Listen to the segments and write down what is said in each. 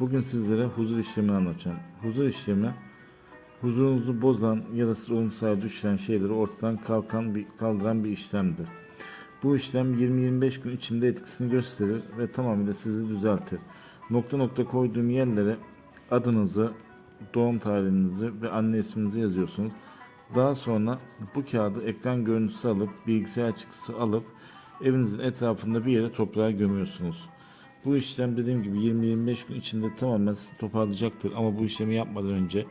Bugün sizlere huzur işlemini anlatacağım. Huzur işlemi huzurunuzu bozan ya da siz olumsuz düşüren şeyleri ortadan kalkan bir, kaldıran bir işlemdir. Bu işlem 20-25 gün içinde etkisini gösterir ve tamamıyla sizi düzeltir. Nokta nokta koyduğum yerlere adınızı, doğum tarihinizi ve anne isminizi yazıyorsunuz. Daha sonra bu kağıdı ekran görüntüsü alıp bilgisayar çıktısı alıp evinizin etrafında bir yere toprağa gömüyorsunuz. Bu işlem dediğim gibi 20-25 gün içinde tamamen toparlayacaktır ama bu işlemi yapmadan önce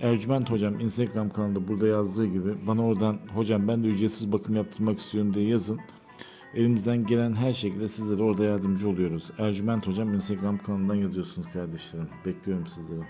Ercüment Hocam Instagram kanalında burada yazdığı gibi bana oradan hocam ben de ücretsiz bakım yaptırmak istiyorum diye yazın. Elimizden gelen her şekilde sizlere orada yardımcı oluyoruz. Ercüment Hocam Instagram kanalından yazıyorsunuz kardeşlerim. Bekliyorum sizleri.